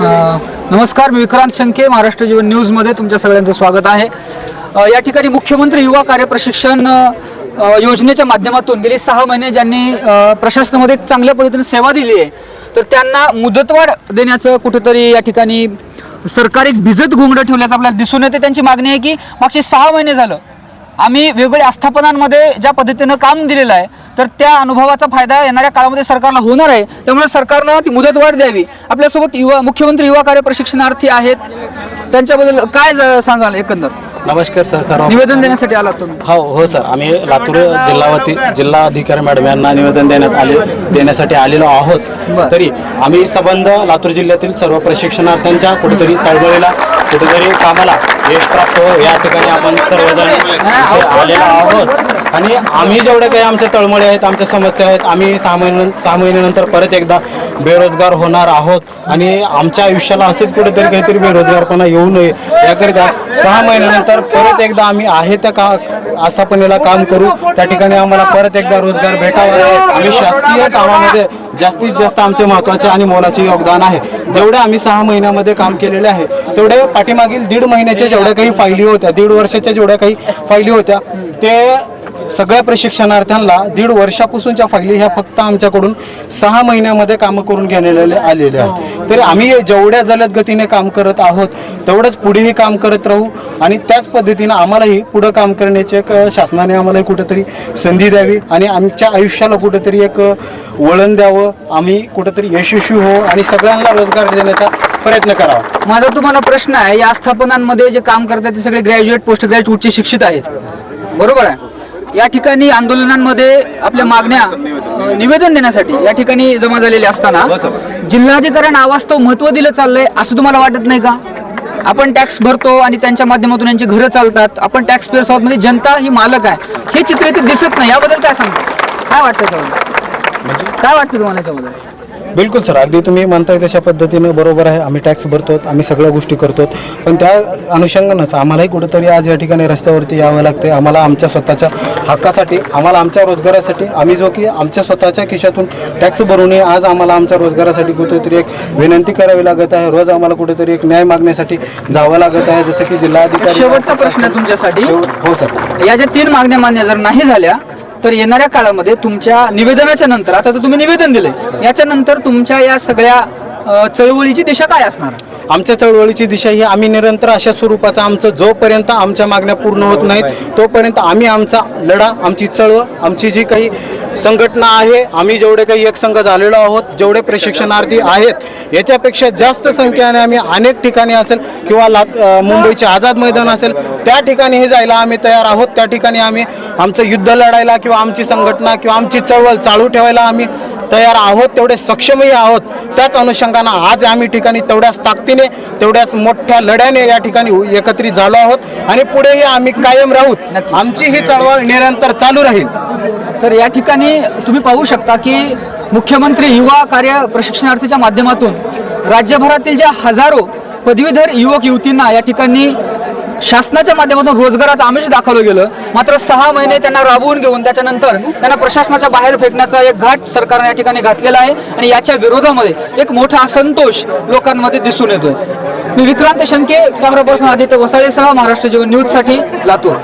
नमस्कार मी विक्रांत शंके महाराष्ट्र जीवन न्यूजमध्ये तुमच्या सगळ्यांचं स्वागत आहे. या ठिकाणी मुख्यमंत्री युवा कार्य प्रशिक्षण योजनेच्या माध्यमातून गेली सहा महिने ज्यांनी प्रशासनामध्ये चांगल्या पद्धतीने सेवा दिली आहे तर त्यांना मुदतवाढ देण्याचं कुठेतरी या ठिकाणी सरकार एक भिजत घुंगडं ठेवल्याचं आपल्याला दिसून येते. त्यांची मागणी आहे की मागचे सहा महिने झालं आम्ही वेगवेगळ्या आस्थापनांमध्ये ज्या पद्धतीनं काम दिलेलं आहे तर त्या अनुभवाचा फायदा येणाऱ्या काळामध्ये सरकारला होणार आहे. त्यामुळे सरकारनं ती मुदतवाढ द्यावी. आपल्यासोबत युवा मुख्यमंत्री युवा कार्य प्रशिक्षणार्थी आहेत. त्यांच्याबद्दल काय सांगाल एकंदर? नमस्कार सर सर्व निवेदन देण्यासाठी आलात तुम्ही? हो हो सर. आम्ही लातूर जिल्हावती जिल्हा अधिकारी मॅडम यांना निवेदन देण्यात आले देण्यासाठी आलेलो. आहोत. तरी आम्ही संबंध लातूर जिल्ह्यातील सर्व प्रशिक्षणार्थ्यांच्या कुठेतरी तळमळीला कुठेतरी कामाला यश प्राप्त हो या ठिकाणी आपण सर्वजण आलेलो आहोत आणि आम्ही जेवढे काही आमच्या तळमळी आहेत आमच्या समस्या आहेत आम्ही सहा महिन्या सहा महिन्यानंतर परत एकदा बेरोजगार होणार आहोत. आणि आमच्या आयुष्याला असेच कुठेतरी काहीतरी बेरोजगारपणा येऊ नये. याकरिता सहा महिन्यानंतर परत एकदा आम्ही आहे त्या का आस्थापनेला काम करू. त्या ठिकाणी आम्हाला परत एकदा रोजगार भेटावा आम्ही शासकीय कामामध्ये जास्तीत जास्त आमचे महत्त्वाचे आणि मोलाचे योगदान आहे. जेवढे आम्ही सहा महिन्यामध्ये काम केलेले आहे तेवढे पाठीमागील दीड महिन्याच्या जेवढ्या काही फायली होत्या दीड वर्षाच्या जेवढ्या काही फायली होत्या ते सगळ्या प्रशिक्षणार्थ्यांना दीड वर्षापासूनच्या फायली ह्या फक्त आमच्याकडून सहा महिन्यामध्ये कामं करून घेण्याला आलेले आहेत. तरी आम्ही जेवढ्या जलद गतीने काम करत आहोत तेवढंच पुढेही काम करत राहू आणि त्याच पद्धतीनं आम्हालाही पुढं काम करण्याची एक शासनाने आम्हाला कुठेतरी संधी द्यावी आणि आमच्या आयुष्याला कुठेतरी एक वळण द्यावं. आम्ही कुठेतरी यशस्वी हो आणि सगळ्यांना रोजगार देण्याचा प्रयत्न करावा. माझा तुम्हाला प्रश्न आहे या आस्थापनांमध्ये जे काम करतात ते सगळे ग्रॅज्युएट पोस्ट ग्रॅज्युएट उच्च शिक्षित आहेत. बरोबर आहे? या ठिकाणी आंदोलनांमध्ये आपल्या मागण्या निवेदन देण्यासाठी या ठिकाणी जमा झालेले असताना जिल्हाधिकाऱ्यांना आवास्तव महत्त्व दिलं चाललंय असं तुम्हाला वाटत नाही का? आपण टॅक्स भरतो आणि त्यांच्या माध्यमातून यांची घरं चालतात. आपण टॅक्स पेअर्स आहोत म्हणजे जनता ही मालक आहे. हे चित्र इथे दिसत नाही. याबद्दल काय सांगता? काय वाटतं तुम्हाला? काय वाटतं तुम्हाला याच्याबद्दल? बिलकुल सर अगदी तुम्ही म्हणताय तशा पद्धतीनं बरोबर आहे. आम्ही टॅक्स भरतो आम्ही सगळ्या गोष्टी करतो पण त्या अनुषंगानंच आम्हालाही कुठेतरी आज या ठिकाणी रस्त्यावरती यावं लागते आम्हाला आमच्या स्वतःच्या हक्कासाठी आम्हाला आमच्या रोजगारासाठी आम्ही जो की आमच्या स्वतःच्या खिशातून टॅक्स भरूनही आज आम्हाला आमच्या रोजगारासाठी कुठेतरी एक विनंती करावी लागत आहे. रोज आम्हाला कुठेतरी एक न्याय मागण्यासाठी जावं लागत आहे. जसं की जिल्हाधिकारी शेवटचा प्रश्न तुमच्यासाठी. हो सर. या ज्या तीन मागण्या मान्य जर नाही झाल्या तर येणाऱ्या काळामध्ये तुमच्या निवेदनाच्या नंतर आता तर तुम्ही निवेदन दिले याच्या नंतर तुमच्या या सगळ्या चळवळीची दिशा काय असणार? आमच्या चळवळीची दिशा ही आम्ही निरंतर अशा स्वरूपाचा आमचं जोपर्यंत आमच्या मागण्या पूर्ण होत नाहीत तोपर्यंत आम्ही आमचा लढा आमची चळवळ आमची जी काही संघटना आहे. आम्ही जेवढे काही एक संघ झालेलो आहोत जेवढे प्रशिक्षणार्थी आहेत याच्यापेक्षा जास्त संख्येने आम्ही अनेक ठिकाणी असेल किंवा लात मुंबईचे आझाद मैदान असेल त्या ठिकाणी जायला आम्ही तयार आहोत. त्या ठिकाणी आम्ही आमचं युद्ध लढायला किंवा आमची संघटना किंवा आमची चळवळ चालू ठेवायला आम्ही तयार आहोत तेवढे सक्षमही आहोत. त्याच अनुषंगानं आज आम्ही ठिकाणी तेवढ्याच ताकदीने तेवढ्याच मोठ्या लढ्याने या ठिकाणी एकत्रित झालो आहोत आणि पुढेही आम्ही कायम राहूत. आमची ही चळवळ निरंतर चालू राहील. तर या ठिकाणी तुम्ही पाहू शकता की मुख्यमंत्री युवा कार्य प्रशिक्षणार्थीच्या माध्यमातून राज्यभरातील ज्या हजारो पदवीधर युवक युवतींना या ठिकाणी शासनाच्या माध्यमातून रोजगाराचं आमिष दाखवलं गेलं. मात्र सहा महिने त्यांना राबवून घेऊन त्याच्यानंतर त्यांना प्रशासनाच्या बाहेर फेकण्याचा एक घाट सरकारने या ठिकाणी घातलेला आहे आणि याच्या विरोधामध्ये एक मोठा असंतोष लोकांमध्ये दिसून येतोय. मी विक्रांत शंके कॅमेरा पर्सन आदित्य वसाळेसह महाराष्ट्र जीवन न्यूजसाठी लातूर.